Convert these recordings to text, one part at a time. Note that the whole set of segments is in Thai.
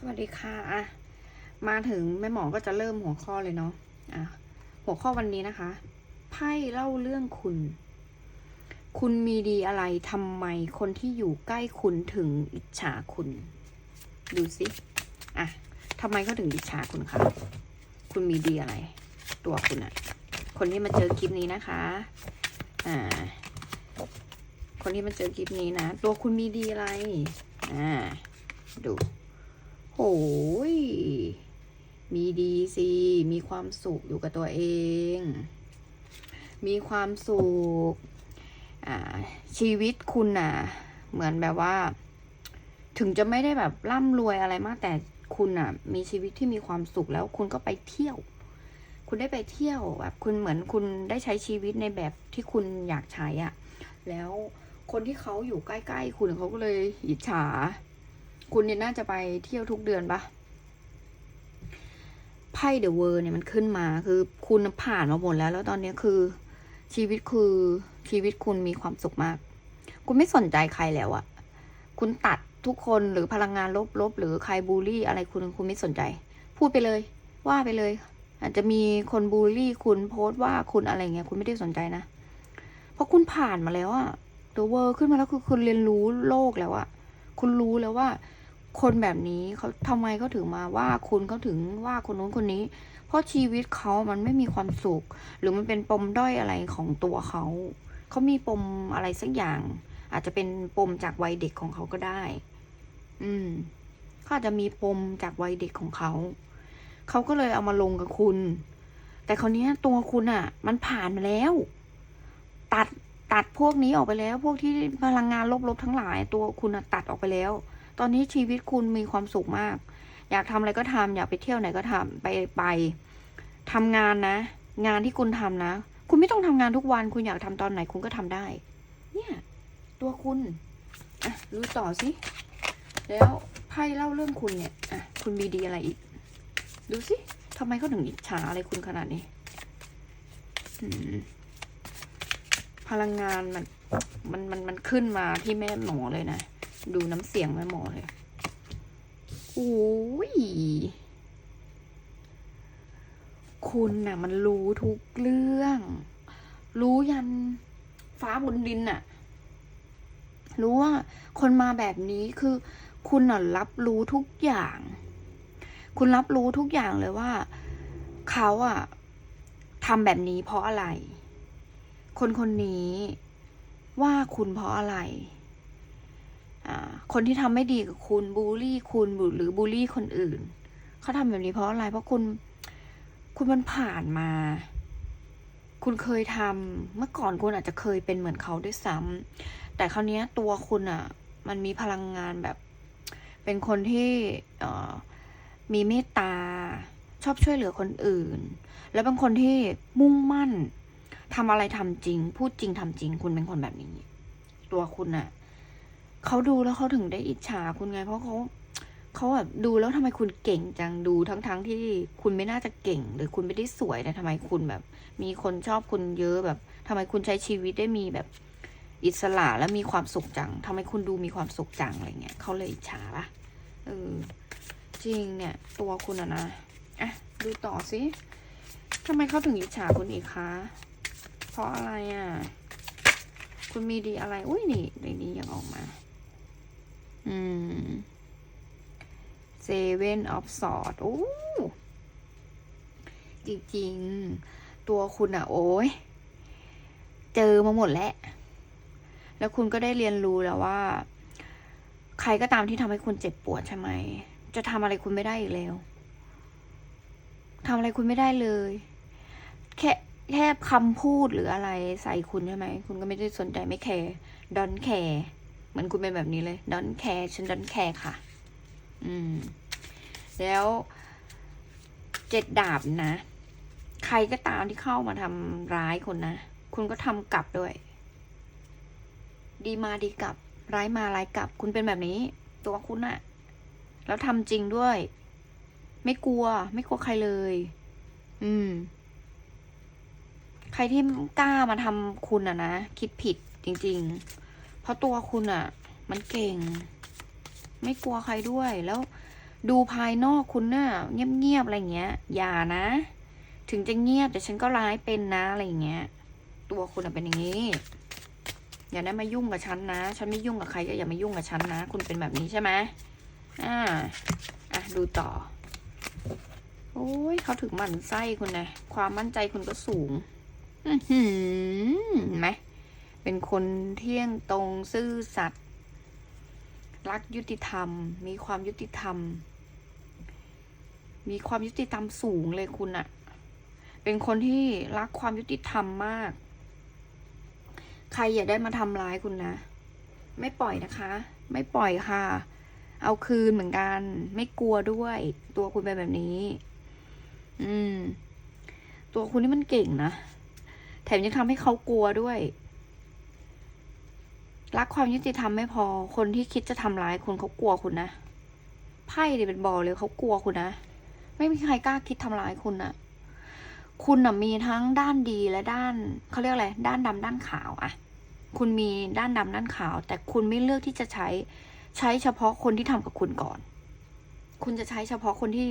สวัสดีค่ะอะ มาถึงแม่หมอก็จะเริ่มหัวข้อเลยเนาะอะหัวข้อวันนี้นะคะ ไพ่เล่าเรื่องคุณ คุณมีดีอะไรทำไมคนที่อยู่ใกล้คุณถึงอิจฉาคุณ ดูสิอะทำไมเขาถึงอิจฉาคุณคะคุณมีดีอะไร ตัวคุณอะคนที่มาเจอคลิปนี้นะคะ อ่า คนที่มาเจอคลิปนี้นะ ตัวคุณมีดีอะไร อ่า ดู โอ้ยมีดีสิ มีความสุขอยู่กับตัวเอง มีความสุขชีวิตคุณน่ะ เหมือนแบบว่า ถึงจะไม่ได้แบบร่ำรวยอะไรมากแต่คุณน่ะ มีชีวิตที่มีความสุขแล้วคุณก็ไปเที่ยว คุณได้ไปเที่ยวแบบคุณเหมือนคุณได้ใช้ชีวิตในแบบที่คุณอยากใช้อะ่ะ แล้วคนที่เขาอยู่ใกล้ ๆ คุณเขาก็เลยอิจฉา คุณเนี่ยน่าจะไปเที่ยวทุกเดือนปะไพ่เดอะเวอร์เนี่ยมันขึ้นมาคือคุณผ่านมาหมดแล้ว แล้วตอนนี้คือ ชีวิตคือชีวิตคุณมีความสุขมาก คุณไม่สนใจใครแล้วอะคุณตัดทุกคนหรือพลังงานลบๆหรือใครบูลลี่ อะไรคุณคุณไม่สนใจ พูดไปเลย ว่าไปเลย อาจจะมีคนบูลลี่ คุณโพสต์ว่าคุณอะไรเงี้ยคุณไม่ได้สนใจนะ เพราะคุณผ่านมาแล้วอะเดอะเวอร์ขึ้นมาแล้วคือคุณเรียนรู้โลกแล้วอะ คุณรู้แล้วว่า คนแบบนี้เขาทำไมเขาถึงมาว่าคุณเขาถึงว่าคนนู้นคนนี้ เพราะชีวิตเขามันไม่มีความสุข หรือมันเป็นปมด้อยอะไรของตัวเขาเขามีปมอะไรสักอย่าง อาจจะเป็นปมจากวัยเด็กของเขาก็ได้ อืมเขาอาจจะมีปมจากวัยเด็กของเขา เขาก็เลยเอามาลงกับคุณ แต่คราวนี้ตัวคุณอะ่ะ มันผ่านมาแล้ว พวกนี้ออกไปแล้ว พวกที่พลังงานลบๆทั้งหลายตัวคุณตัดออกไปแล้ว ตอนนี้ชีวิตคุณมีความสุขมาก อยากทำอะไรก็ทำอยากไปเที่ยวไหนก็ทำไปไปทำงานนะ งานที่คุณทำนะ คุณไม่ต้องทำงานทุกวัน คุณอยากทำตอนไหนคุณก็ทำได้ เนี่ย ตัวคุณอะดูต่อสิแล้วไพ่เล่าเรื่องคุณเนี่ยอะคุณมีดีอะไรอีก ดูสิทำไมเขาถึงอิจฉาอะไรคุณขนาดนี้ อืม พลังงานมันมันมันมันขึ้นมาที่แม่หมอเลยนะ ดูน้ำเสียงแม่หมอเลยโอ้ยคุณน่ะ มันรู้ทุกเรื่อง รู้ยันฟ้าบนดินน่ะ รู้ว่าคนมาแบบนี้คือ คุณน่ะรับรู้ทุกอย่าง คุณรับรู้ทุกอย่างเลยว่า เขาอะทำแบบนี้เพราะอะไร คนคนนี้ว่าคุณเพราะอะไรอ่าคนที่ทำไม่ดีกับคุณบูลลี่คุณหรือบูลลี่คนอื่น เขาทำแบบนี้เพราะอะไร เพราะคุณ คุณมันผ่านมา คุณเคยทำเมื่อก่อนคุณอาจจะเคยเป็นเหมือนเขาด้วยซ้ำแต่คราวนี้ตัวคุณอะ่ะ มันมีพลังงานแบบ เป็นคนที่อ่อมีเมตตาชอบช่วยเหลือคนอื่น แล้วเป็นคนที่มุ่งมั่น ทำอะไรทำจริง พูดจริงทำจริง คุณเป็นคนแบบนี้ ตัวคุณอะ่ะเขาดูแล้วเขาถึงได้อิจฉาคุณไง เพราะเขาเขาแบบดูแล้วทำไมคุณเก่งจังดูทั้งๆทที่คุณไม่น่าจะเก่ง หรือคุณไม่ได้สวยแต่ทำไมคุณแบบ มีคนชอบคุณเยอะแบบทำไมคุณใช้ชีวิตได้มีแบบอิสระและมีความสุขจังทำไมคุณดูมีความสุขจังอะไรเงี้ยเขาเลยอิจฉาปะเออจริงเนี่ย ตัวคุณอะนะอะดูต่อสิทำไมเขาถึงอิจฉาคุณอีกคะ เพราะอะไรอะ คุณมีดีอะไร อุ้ยนี่ในนี้ยังออกมา อืมเซเว่นออฟสอดโอ้จริงๆ ตัวคุณอะโอ้ยเจอมาหมดแล้ว แล้วคุณก็ได้เรียนรู้แล้วว่า ใครก็ตามที่ทำให้คุณเจ็บปวดใช่ไหม จะทำอะไรคุณไม่ได้อีกแล้วทำอะไรคุณไม่ได้เลย แค่ แค่คำพูดหรืออะไรใส่คุณใช่ไหม คุณก็ไม่ได้สนใจไม่แคร์ดอนแคร์เหมือนคุณเป็นแบบนี้เลยดอนแคร์ฉันดอนแคร์ค่ะ อืม แล้วเจ็ดดาบนะ ใครก็ตามที่เข้ามาทำร้ายคุณนะ คุณก็ทำกลับด้วย ดีมาดีกลับ ร้ายมาร้ายกลับ คุณเป็นแบบนี้ ตัวคุณอะแล้วทำจริงด้วย ไม่กลัว ไม่กลัวใครเลย อืม ใครที่กล้ามาทำคุณอะนะ คิดผิดจริง ๆ เพราะตัวคุณอะมันเก่ง ไม่กลัวใครด้วย แล้วดูภายนอกคุณเน่ะเงียบๆอะไรเงี้ย อย่านะ ถึงจะเงียบแต่ฉันก็ร้ายเป็นนะอะไรเงี้ย ตัวคุณอะเป็นอย่างนี้ อย่าได้มายุ่งกับฉันนะ ฉันไม่ยุ่งกับใครก็อย่ามายุ่งกับฉันนะ คุณเป็นแบบนี้ใช่ไหมอ่า อะดูต่อ โอ้ยเขาถึงหมั่นไส้คุณนะ ความมั่นใจคุณก็สูง อือหือไหมเป็นคนเที่ยงตรงซื่อสัตย์รักยุติธรรม มีความยุติธรรม มีความยุติธรรมสูงเลยคุณอะเป็นคนที่รักความยุติธรรมมาก ใครอย่าได้มาทำร้ายคุณนะ ไม่ปล่อยนะคะ ไม่ปล่อยค่ะ เอาคืนเหมือนกัน ไม่กลัวด้วย ตัวคุณเป็นแบบนี้ อืม ตัวคุณนี่มันเก่งนะ แถมยังทำให้เขากลัวด้วย รักความยุติธรรมไม่พอ คนที่คิดจะทำร้ายคุณเขากลัวคุณนะ ไพ่เนี่ยเป็นบอเลยเขากลัวคุณนะ ไม่มีใครกล้าคิดทำร้ายคุณนะคุณนะมีทั้งด้านดีและด้านเขาเรียกอะไร ด้านดำด้านขาวอะคุณมีด้านดำด้านขาว แต่คุณไม่เลือกที่จะใช้ใช้เฉพาะคนที่ทำกับคุณก่อน คุณจะใช้เฉพาะคนที่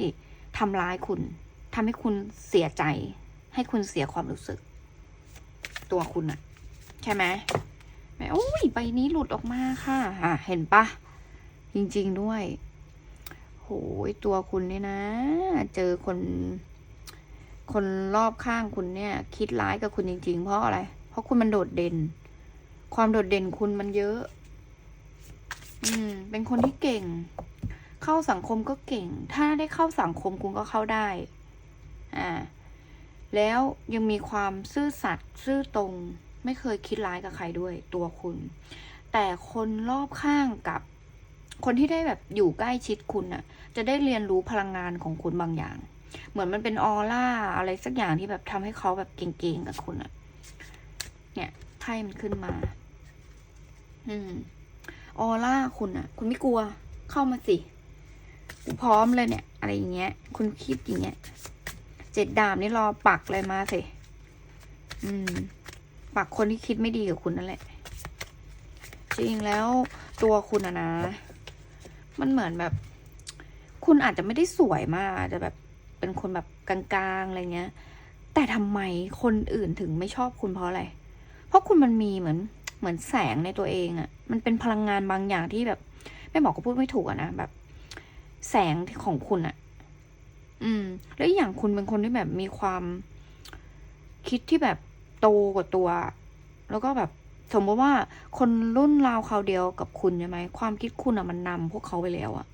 ทำร้ายคุณทำให้คุณเสียใจ ให้คุณเสียความรู้สึก ตัวคุณอะใช่ไหมแหมโอ้ยใบนี้หลุดออกมาค่ะ อะ เห็นปะจริง ๆด้วยโหยตัวคุณเนี่ยนะ เจอคน คนรอบข้างคุณเนี่ย คิดร้ายกับคุณจริง ๆ เพราะอะไร เพราะคุณมันโดดเด่น ความโดดเด่นคุณมันเยอะ อืม เป็นคนที่เก่ง เข้าสังคมก็เก่ง ถ้าได้เข้าสังคมคุณก็เข้าได้ อ่า แล้วยังมีความซื่อสัตย์ซื่อตรง ไม่เคยคิดร้ายกับใครด้วยตัวคุณ แต่คนรอบข้างกับคนที่ได้แบบอยู่ใกล้ชิดคุณน่ะ จะได้เรียนรู้พลังงานของคุณบางอย่าง เหมือนมันเป็นออร่าอะไรสักอย่างที่แบบทำให้เขาแบบเก่งๆกับคุณอะเนี่ยไพ่มันขึ้นมา อืมออร่าคุณอะคุณไม่กลัว เข้ามาสิกูพร้อมเลยเนี่ย อะไรอย่างเงี้ย คุณคิดอย่างเงี้ย เจ็ดดาบนี่รอปักเลยมาสิ อืม ปักคนที่คิดไม่ดีกับคุณนั่นแหละ จริงแล้วตัวคุณอะนะ มันเหมือนแบบ คุณอาจจะไม่ได้สวยมากอาจจะแบบเป็นคนแบบกลางๆอะไรเงี้ย แต่ทำไมคนอื่นถึงไม่ชอบคุณเพราะอะไร เพราะคุณมันมีเหมือนเหมือนแสงในตัวเองอะมันเป็นพลังงานบางอย่างที่แบบไม่บอกก็พูดไม่ถูกอะนะแบบ แสงของคุณอะ อืม แล้วอย่างคุณเป็นคนที่แบบมีความคิดที่แบบโตกว่าตัว แล้วก็แบบสมมติว่าคนรุ่นราวคราเดียวกับคุณใช่ไหมความคิดคุณอะมันนำพวกเขาไปแล้วอะ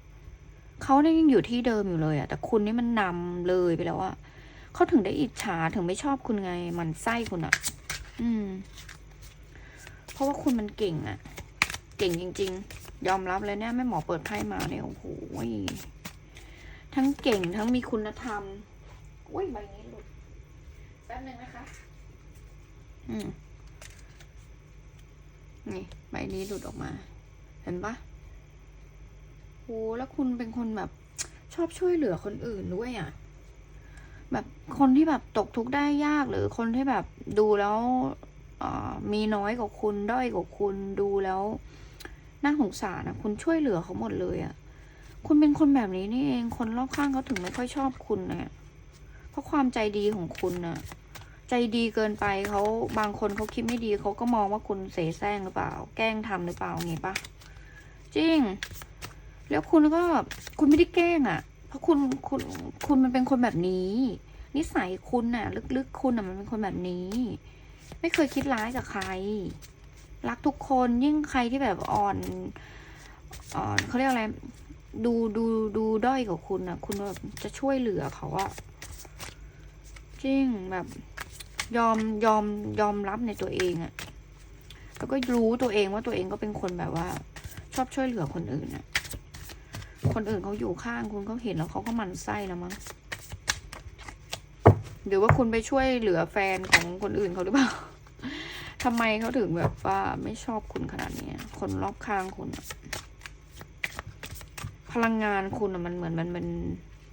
เขาเนี่ยยังอยู่ที่เดิมอยู่เลยอะแต่คุณนี่มันนำเลยไปแล้วอะเขาถึงได้อิจฉาถึงไม่ชอบคุณไง มันไส้คุณอะอืม เพราะว่าคุณมันเก่งอะเก่งจริง ๆ ยอมรับเลยเนี่ยแม่หมอเปิดไพ่มาเนี่ยโอ้โห ทั้งเก่งทั้งมีคุณธรรม อุ้ยใบนี้หลุด แป๊บนึงนะคะ อืม นี่ใบนี้หลุดออกมา เห็นปะโหแล้วคุณเป็นคนแบบ ชอบช่วยเหลือคนอื่นด้วยอะ่ะ แบบคนที่แบบตกทุกข์ได้ยากหรือคนที่แบบดูแล้วมีน้อยกว่าคุณด้อยกว่าคุณดูแล้วน่าสงสารนะคุณช่วยเหลือเขาหมดเลยอะ่ะ คุณเป็นคนแบบนี้นี่เอง คนรอบข้างเขาถึงไม่ค่อยชอบคุณนะเพราะความใจดีของคุณน่ะใจดีเกินไปเขาบางคนเขาคิดไม่ดีเขาก็มองว่าคุณเสแสร้งหรือเปล่า แกล้งทำหรือเปล่าไงปะจริง แล้วคุณก็คุณไม่ได้แกล้งอะ่ะ เพราะคุณคุณคุณมันเป็นคนแบบนี้ นิสัยคุณน่ะ ลึกๆคุณน่ะมันเป็นคนแบบนี้ ไม่เคยคิดร้ายกับใคร รักทุกคนยิ่งใครที่แบบอ่อนอ่อนเขาเรียกอะไร ดูดูดูด้อยกว่าคุณอะคุณแบบจะช่วยเหลือเขาอะจริงแบบ ยอมยอมยอมรับในตัวเองอะแล้วก็รู้ตัวเองว่าตัวเองก็เป็นคนแบบว่า ชอบช่วยเหลือคนอื่นอะคนอื่นเขาอยู่ข้างคุณเขาเห็นแล้วเขาก็มันไส้แล้วมั้งหรือว่าคุณไปช่วยเหลือแฟนของคนอื่นเขาหรือเปล่าทำไมเขาถึงแบบว่าไม่ชอบคุณขนาดนี้คนรอบข้างคุณอะ พลังงานคุณอะมันเหมือนมันมัน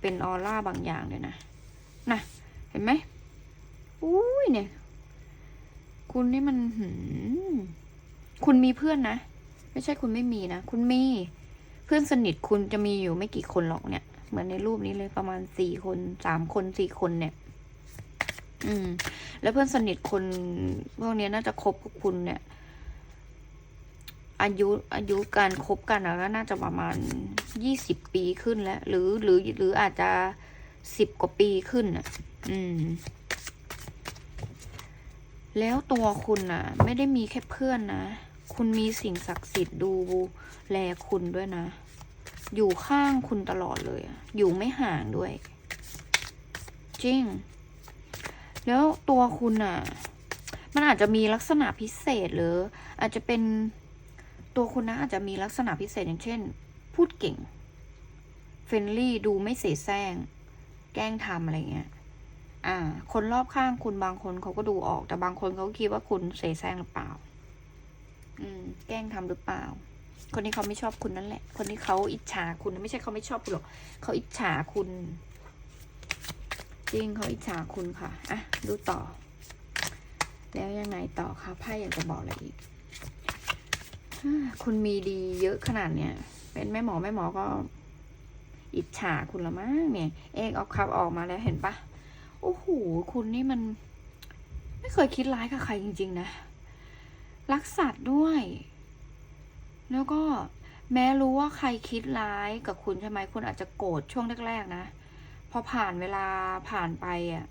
เป็นออร่าบางอย่างเลยนะนะเห็นไหมอุ้ยเนี่ย คุณนี่มันหืมคุณมีเพื่อนนะ ไม่ใช่คุณไม่มีนะ คุณมี เพื่อนสนิทคุณจะมีอยู่ไม่กี่คนหรอกเนี่ย เหมือนในรูปนี้เลยประมาณสี่คนสามคนสี่คนเนี่ย อืม แล้วเพื่อนสนิทคนพวกนี้น่าจะคบกับคุณเนี่ย อายุอายุการคบกันก็น่าจะประมาณยี่สิบปีขึ้นแล้ว หรือหรือหรืออาจจะสิบกว่าปีขึ้นอะ อืม แล้วตัวคุณน่ะ ไม่ได้มีแค่เพื่อนนะ คุณมีสิ่งศักดิ์สิทธิ์ดูแลคุณด้วยนะ อยู่ข้างคุณตลอดเลยอะอยู่ไม่ห่างด้วย จริง แล้วตัวคุณน่ะ มันอาจจะมีลักษณะพิเศษหรือ อาจจะเป็น ตัวคุณนะอาจจะมีลักษณะพิเศษอย่างเช่น พูดเก่ง เฟรนลี่ดูไม่เสแสร้ง แกล้งทำอะไรเงี้ย อ่า คนรอบข้างคุณบางคนเขาก็ดูออก แต่บางคนเขาก็คิดว่าคุณเสแสร้งหรือเปล่า อืม แกล้งทำหรือเปล่า คนที่เขาไม่ชอบคุณนั่นแหละ คนที่เขาอิจฉาคุณไม่ใช่เขาไม่ชอบคุณหรอกเขาอิจฉาคุณ จริงเขาอิจฉาคุณค่ะ อะ ดูต่อ แล้วยังไงต่อคะไพ่อยากจะบอกอะไรอีก คุณมีดีเยอะขนาดเนี้ย เป็นแม่หมอแม่หมอก็ อิจฉาคุณละมั้งเนี่ย เอกเอาคับออกมาแล้วเห็นปะโอ้โหคุณนี่มัน ไม่เคยคิดร้ายกับใครจริง ๆ นะ รักสัตว์ด้วย แล้วก็แม้รู้ว่าใครคิดร้ายกับคุณใช่ไหมคุณอาจจะโกรธช่วงแรกๆนะ พอผ่านเวลาผ่านไปอะ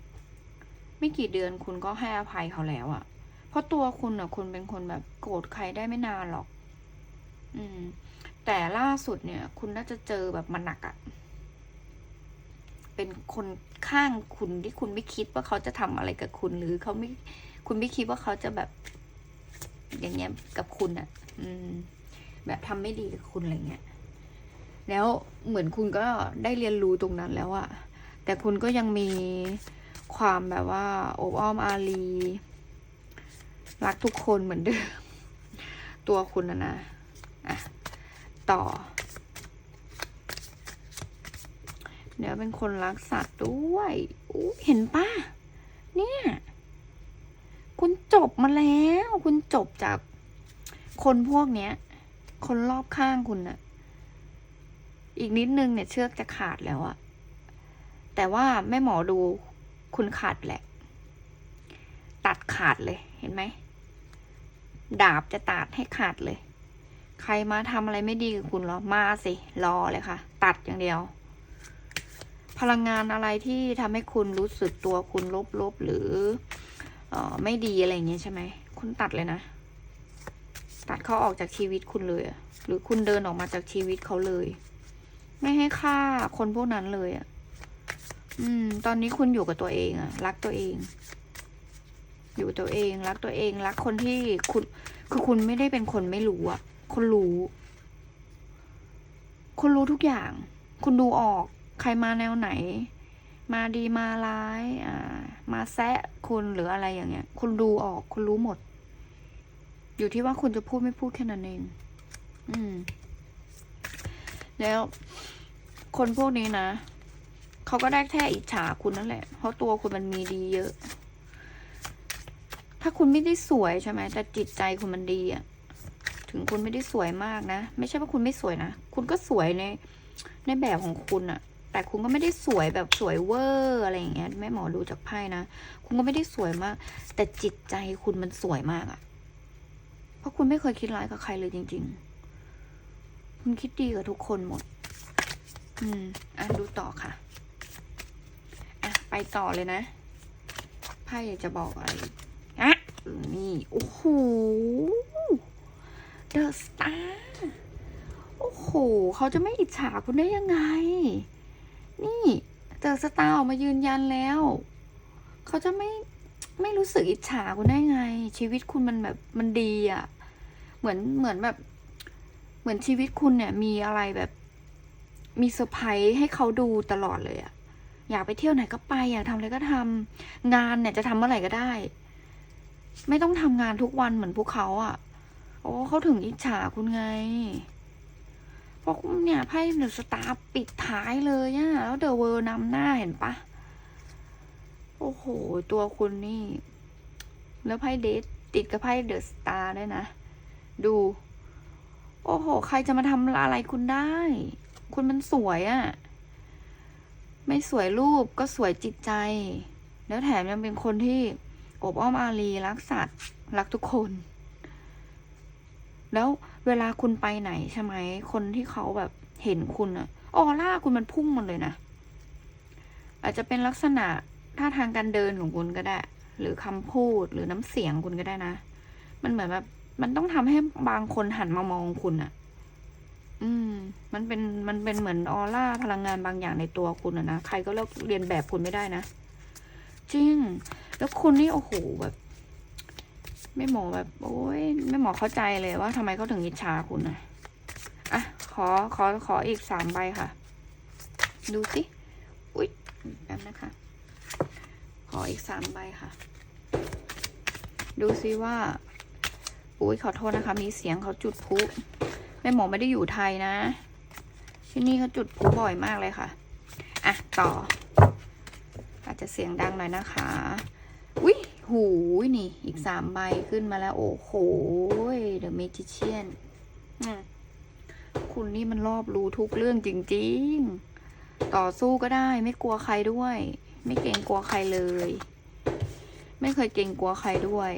ไม่กี่เดือนคุณก็ให้อภัยเขาแล้วอะ เพราะตัวคุณอะ คุณเป็นคนแบบโกรธใครได้ไม่นานหรอก อืม แต่ล่าสุดเนี่ย คุณน่าจะเจอแบบมันหนักอะเป็นคนข้างคุณที่คุณไม่คิดว่าเขาจะทำอะไรกับคุณ หรือเขาไม่ คุณไม่คิดว่าเขาจะแบบ อย่างเงี้ยกับคุณอะอืม แบบทำไม่ดีกับคุณอะไรเงี้ยแล้วเหมือนคุณก็ได้เรียนรู้ตรงนั้นแล้วอะแต่คุณก็ยังมีความแบบว่าโอบอ้อมอารี รักทุกคนเหมือนเดิม ตัวคุณนะนะ อะต่อ เดี๋ยวเป็นคนรักสัตว์ด้วยอู้เห็นปะเนี่ย คุณจบมาแล้ว คุณจบจากคนพวกเนี้ย คนรอบข้างคุณน่ะ อีกนิดนึงเนี่ยเชือกจะขาดแล้วอะแต่ว่าแม่หมอดูคุณขาดแหละ ตัดขาดเลยเห็นไหม ดาบจะตัดให้ขาดเลย ใครมาทำอะไรไม่ดีกับคุณเหรอ มาสิ รอเลยค่ะ ตัดอย่างเดียว พลังงานอะไรที่ทำให้คุณรู้สึกตัวคุณลบๆหรือเออไม่ดีอะไรอย่างเงี้ยใช่ไหม คุณตัดเลยนะ ตัดเขาออกจากชีวิตคุณเลย หรือคุณเดินออกมาจากชีวิตเขาเลย ไม่ให้ค่าคนพวกนั้นเลยอะ อืม ตอนนี้คุณอยู่กับตัวเองอะ รักตัวเอง อยู่ตัวเอง รักตัวเอง รักคนที่คุณ คือคุณไม่ได้เป็นคนไม่รู้อะ คุณรู้ คุณรู้ทุกอย่าง คุณดูออก ใครมาแนวไหน มาดีมาร้าย อ่า มาแซะคุณหรืออะไรอย่างเงี้ย คุณดูออก คุณรู้หมด อยู่ที่ว่าคุณจะพูดไม่พูดแค่นั้นเอง อืม แล้วคนพวกนี้นะเขาก็ได้แค่อิจฉาคุณนั่นแหละ เพราะตัวคุณมันมีดีเยอะ ถ้าคุณไม่ได้สวยใช่ไหม แต่จิตใจคุณมันดีอะ ถึงคุณไม่ได้สวยมากนะ ไม่ใช่ว่าคุณไม่สวยนะ คุณก็สวยในในแบบของคุณอะแต่คุณก็ไม่ได้สวยแบบสวยเวอร์อะไรอย่างเงี้ยแม่หมอดูจากไพ่นะ คุณก็ไม่ได้สวยมาก แต่จิตใจคุณมันสวยมากอะเพราะคุณไม่เคยคิดร้ายกับใครเลยจริง ๆ คุณคิดดีกับทุกคนหมด อืมอะดูต่อค่ะอะไปต่อเลยนะไพ่จะบอกอะไรอะนี่โอ้โห เดอะสตาร์โอ้โห เขาจะไม่อิจฉาคุณได้ยังไง นี่เดอะสตาร์ออกมายืนยันแล้ว เขาจะไม่ไม่รู้สึกอิจฉาคุณได้ไง ชีวิตคุณมันแบบมันดีอะ่ะ เหมือนเหมือนแบบ เหมือนชีวิตคุณเนี่ย มีอะไรแบบ มีเซอร์ไพรส์ให้เขาดูตลอดเลยอะอยากไปเที่ยวไหนก็ไป อยากทำอะไรก็ทำงานเนี่ยจะทำเมื่อไหร่ก็ได้ ไม่ต้องทำงานทุกวันเหมือนพวกเขาอะ โอ้เขาถึงอิจฉาคุณไงเพราะเนี่ยไพ่เดอะสตาร์ปิดท้ายเลยอะแล้วเดอะเวิร์นำหน้าเห็นปะโอ้โห ตัวคุณนี่ แล้วไพ่เดทติดกับไพ่เดอะสตาร์ด้วยนะ ดู โอ้โห ใครจะมาทำอะไรคุณได้ คุณมันสวยอะ่ะไม่สวยรูปก็สวยจิตใจ แล้วแถมยังเป็นคนที่อบอ้อมอารีรักสัตว์รักทุกคน แล้วเวลาคุณไปไหนใช่ไหมคนที่เขาแบบเห็นคุณอะออร่าคุณมันพุ่งหมดเลยนะ อาจจะเป็นลักษณะท่าทางการเดินของคุณก็ได้ หรือคำพูดหรือน้ำเสียงคุณก็ได้นะ มันเหมือนแบบมันต้องทำให้บางคนหันมามองคุณอะอืม มันเป็นมันเป็นเหมือนออร่าพลังงานบางอย่างในตัวคุณอะนะ ใครก็เลิกเรียนแบบคุณไม่ได้นะ จริง แล้วคุณนี่โอ้โหแบบ ไม่หมอแบบ โอ้ยไม่หมอเข้าใจเลยว่าทำไมเขาถึงอิจฉาคุณนะอะ ขอขอขออีกสามใบค่ะ ดูสิ อุ๊ยแป๊บนะคะ ขออีกสามใบค่ะ ดูซิว่า อุ้ยขอโทษนะคะ มีเสียงเขาจุดพลุแม่หมอไม่ได้อยู่ไทยนะ ที่นี่เขาจุดพลุบ่อยมากเลยค่ะ อะ ต่อ อาจจะเสียงดังหน่อยนะคะ อุ้ย หูยนี่ อีกสามใบขึ้นมาแล้ว โอ้โหเดอะเมจิเชียนคุณนี่มันรอบรู้ทุกเรื่องจริง ๆ ต่อสู้ก็ได้ ไม่กลัวใครด้วย ไม่เกรงกลัวใครเลย ไม่เคยเกรงกลัวใครด้วย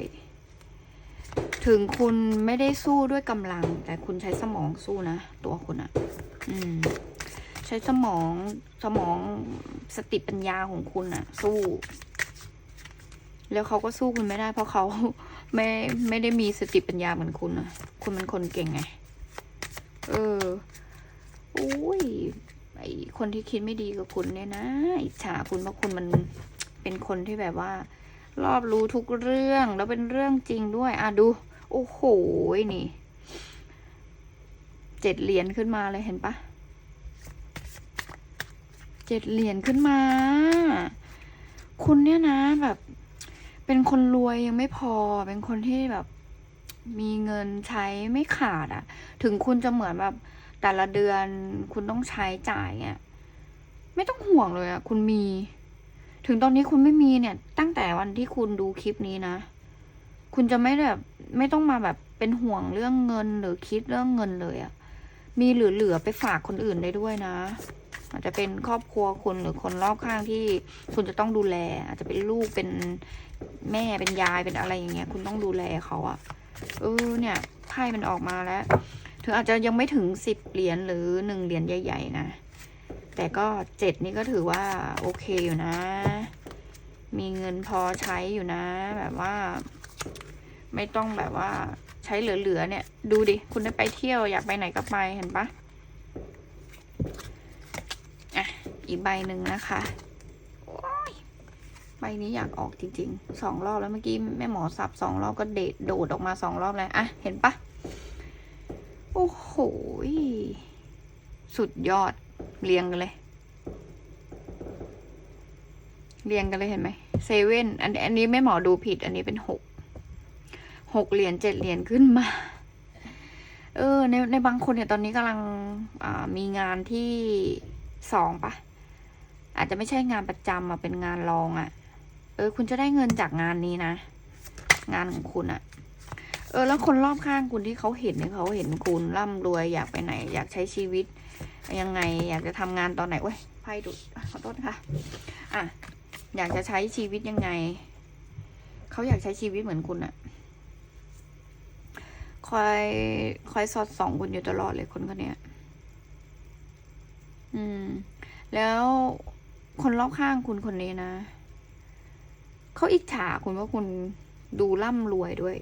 ถึงคุณไม่ได้สู้ด้วยกำลัง แต่คุณใช้สมองสู้นะ ตัวคุณอะอืม ใช้สมองสมองสติปัญญาของคุณอะสู้ แล้วเขาก็สู้คุณไม่ได้ เพราะเขาไม่ไม่ได้มีสติปัญญาเหมือนคุณอะคุณเป็นคนเก่งไง เอออุ้ยไอคนที่คิดไม่ดีกับคุณเนี่ยนะ อิจฉาคุณเพราะคุณมันเป็นคนที่แบบว่า รอบรู้ทุกเรื่องแล้วเป็นเรื่องจริงด้วยอะดู โอ้โหนี่เจ็ดเหรียญขึ้นมาเลยเห็นปะเจ็ดเหรียญขึ้นมา คุณเนี่ยนะแบบ เป็นคนรวยยังไม่พอ เป็นคนที่แบบมีเงินใช้ไม่ขาดอะ่ะ ถึงคุณจะเหมือนแบบแต่ละเดือนคุณต้องใช้จ่ายเนี่ยไม่ต้องห่วงเลยอะ่ะ คุณมี ถึงตอนนี้คุณไม่มีเนี่ย ตั้งแต่วันที่คุณดูคลิปนี้นะ คุณจะไม่แบบไม่ต้องมาแบบเป็นห่วงเรื่องเงินหรือคิดเรื่องเงินเลยอะ่ะ มีเหลือๆไปฝากคนอื่นได้ด้วยนะอาจจะเป็นครอบครัวคุณหรือคนรอบข้างที่คุณจะต้องดูแล อาจจะเป็นลูกเป็น แม่เป็นยายเป็นอะไรอย่างเงี้ย คุณต้องดูแลเขาอะเออเนี่ยไพ่มันออกมาแล้วถึงอาจจะยังไม่ถึงสิบเหรียญหรือหนึ่งเหรียญใหญ่ ๆ นะ แต่ก็เจ็ดนี่ก็ถือว่าโอเคอยู่นะ มีเงินพอใช้อยู่นะ แบบว่า ไม่ต้องแบบว่าใช้เหลือ ๆ เนี่ย ดูดิ คุณได้ไปเที่ยวอยากไปไหนก็ไปเห็นปะอะ อีกใบหนึ่งนะคะ ใบนี้อยากออกจริงๆสองรอบแล้วเมื่อกี้แม่หมอสับสองรอบก็เดดโดดออกมาสองรอบแล้วอะเห็นปะโอ้โหสุดยอดเรียงกันเลย เรียงกันเลยเห็นไหมเซเว่นอันอันนี้แม่หมอดูผิด อันนี้เป็นหกหกเหรียญเจ็ดเหรียญขึ้นมา เออ ในในบางคนเนี่ยตอนนี้กำลังมีงานที่สองปะอาจจะไม่ใช่งานประจำอะเป็นงานรองอะ ออคุณจะได้เงินจากงานนี้นะ งานของคุณอะเออ แล้วคนรอบข้างคุณที่เขาเห็นเนี่ยเขาเห็นคุณร่ำรวยอยากไปไหน อยากใช้ชีวิต ยังไงอยากจะทำงานตอนไหนเว้ยไพ่ดุขอโทษค่ะ อะ อยากจะใช้ชีวิตยังไง เขาอยากใช้ชีวิตเหมือนคุณอะคอยคอยสอดส่องคุณอยู่ตลอดเลยคนคนนี้อืม แล้วคนรอบข้างคุณคนนี้นะ เขาอิจฉาคุณว่าคุณดูร่ำรวยด้วย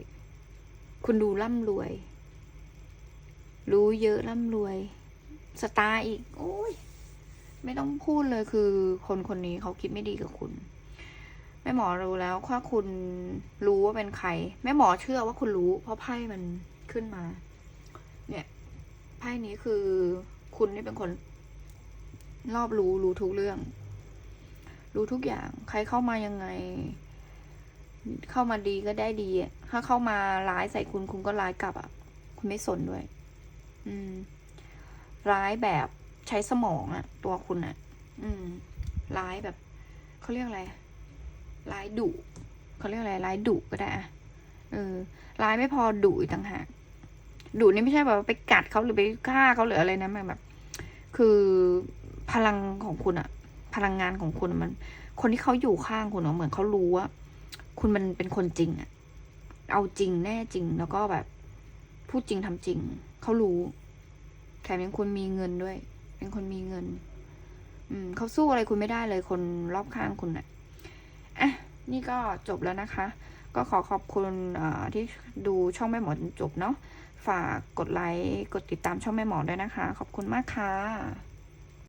คุณดูร่ำรวย รู้เยอะร่ำรวย สตาร์อีก โอ้ย ไม่ต้องพูดเลยคือ คนคนนี้เขาคิดไม่ดีกับคุณแม่หมอรู้แล้วว่าคุณรู้ว่าเป็นใครแม่หมอเชื่อว่าคุณรู้ เพราะไพ่มันขึ้นมา เนี่ยไพ่นี้คือ คุณนี่เป็นคน รอบรู้รู้ทุกเรื่อง รู้ทุกอย่าง ใครเข้ามายังไง เข้ามาดีก็ได้ดีถ้าเข้ามาร้ายใส่คุณคุณก็ร้ายกลับอะ คุณไม่สนด้วย อืม ร้ายแบบใช้สมองอะ ตัวคุณอะ อืม ร้ายแบบเขาเรียกอะไร ร้ายดุเขาเรียกอะไร ร้ายดุก็ได้อะเออ ร้ายไม่พอดุอีกต่างหากดุนี่ไม่ใช่แบบไปกัดเขาหรือไปฆ่าเขาหรืออะไรนะมันแบบ คือพลังของคุณอะพลังงานของคุณมัน คนที่เขาอยู่ข้างคุณเหมือนเขารู้ว่า คุณมันเป็นคนจริงอะเอาจริงแน่จริง แล้วก็แบบ พูดจริงทำจริง เขารู้แถมยังคุณมีเงินด้วย เป็นคนมีเงิน อืมเขาสู้อะไรคุณไม่ได้เลยคนรอบข้างคุณอะอะนี่ก็จบแล้วนะคะ ก็ขอขอบคุณอ่อที่ดูช่องแม่หมอจนจบเนาะฝากกดไลค์กดติดตามช่องแม่หมอด้วยนะคะ ขอบคุณมากค่ะ